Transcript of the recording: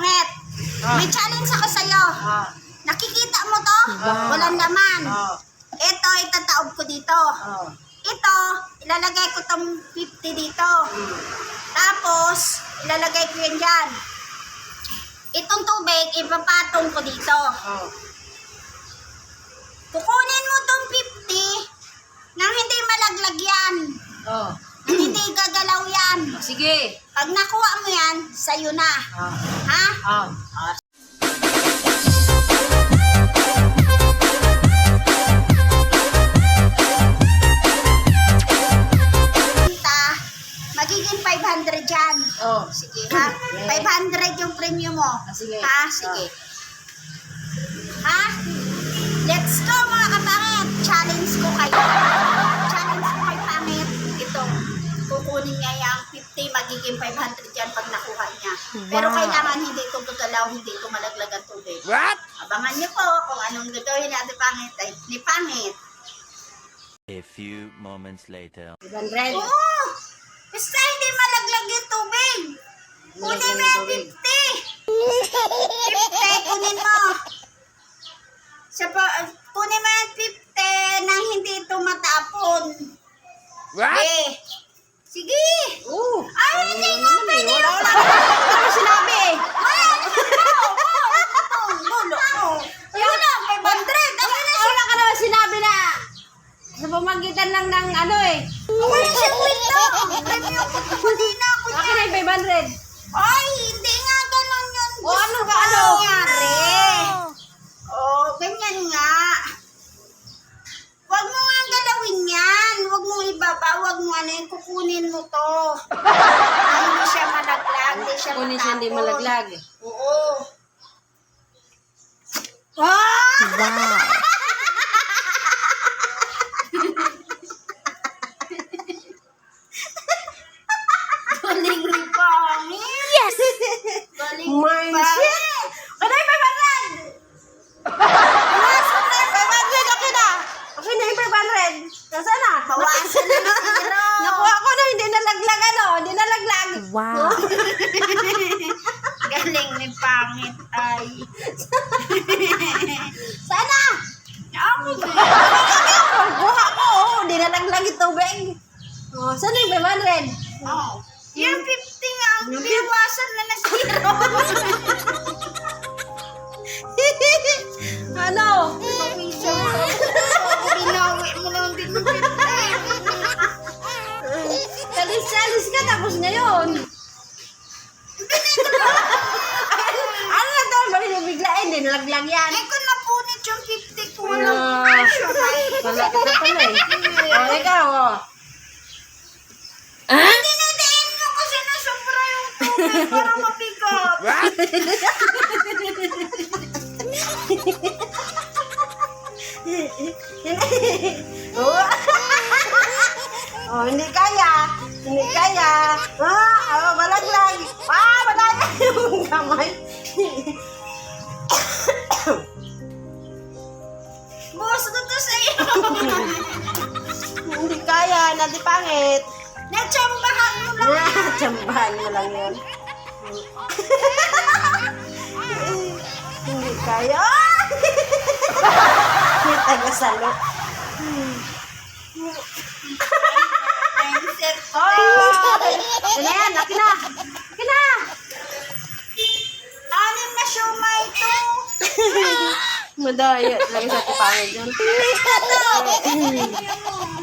Pangit. Ah. May challenge ako sa'yo. Ah. Nakikita mo to? Ah. Walang laman. Oh. Ito, itataob ko dito. Oh. Ito, ilalagay ko tong 50 dito. Tapos, ilalagay ko yan dyan. Itong tubig, ipapatong ko dito. Oh. Kukunin mo tong 50 nang hindi malaglag yan. Oh. Nang hindi gagalaw yan. Sige. Pag nakuha mo yan, sa'yo na. Ah. Ha? Ah. Kita, magiging 500 yan. Oh. Sige ha? 500 yung premium mo. Ah, sige. Ha? Sige. Ha? Let's go mga kapangit. Challenge ko kayo. Kukunin niya yung 50, magiging 500 yan pag nakuha niya. Pero kailangan hindi ito gagalaw, hindi ito malaglag ang tubig. What? Abangan niyo po kung anong gagawin natin pangit. Ay, ni pangit. A few moments later. 100. Oo! Basta hindi malaglag yung tubig. Kunin mo yung 50. 50, kunin mo. Sa pa, kunin mo yung 50 nang hindi ito matapon. What? Eh. Hindi mo pwede Wala, wala. Wala ko sinabi eh. Wala, Ito, gulo ko. Ayun na, 500. Ano na siya? Wala ka naman sinabi na sa pamagitan lang ng ano eh. Wala siya kwento. Premium ko kanina ako Akin niya. ay 500. Ay, hindi nga ganun yun. O, ano ba, ano? nangyari. Oh, ganyan nga. Huwag mo nga galawin yan. Huwag mo ibaba. Huwag mo ano yun. Kukunin mo to. Ay, hindi siya malaglag. Hindi siya Kunin siya hindi malaglag. Oo. Ah! Wow. Galing ni Pangit. Yes! Galing ni Mindset. Pangit. Ano yung 500? Pumasok na yung 500 akin na. Akin na yung 500. Nasaan na? Bawasan na yung zero. Nakuha ko na hindi nalaglag ano. Hindi nalaglag. Wow. Galing ni Pangit ay. Sana. Ako ba? Kuha ko. oh. Hindi nalaglag yung tubig. Oh, saan yung 500? Oh. Yung 50 nga, binawasan na na zero. Salis-salis ka tapos ngayon. ano na to? Bali na bigla. Eh, hindi nalaglag yan. Eh, kung napunit yung 50 ko, walang Ah. pressure. Wala ka na pala eh. Oh, ikaw oh. Ay, dinidiin mo kasi na sobra yung tubig para. What? oh. oh, hindi kaya. Hindi kaya. Ah, oh, malaglag. Ah, malaglag yung kamay. Boss ko to sa'yo. hindi kaya. Nadi pangit. Natsambahan mo lang. Ah, Tsambahan mo lang yun. hindi kaya. May tagasalo. Mindset ko. Oh! Ano yan? Laki na! Laki na! Anim na siomay to. Madaya. Lagi sa tipangin dyan. Ito.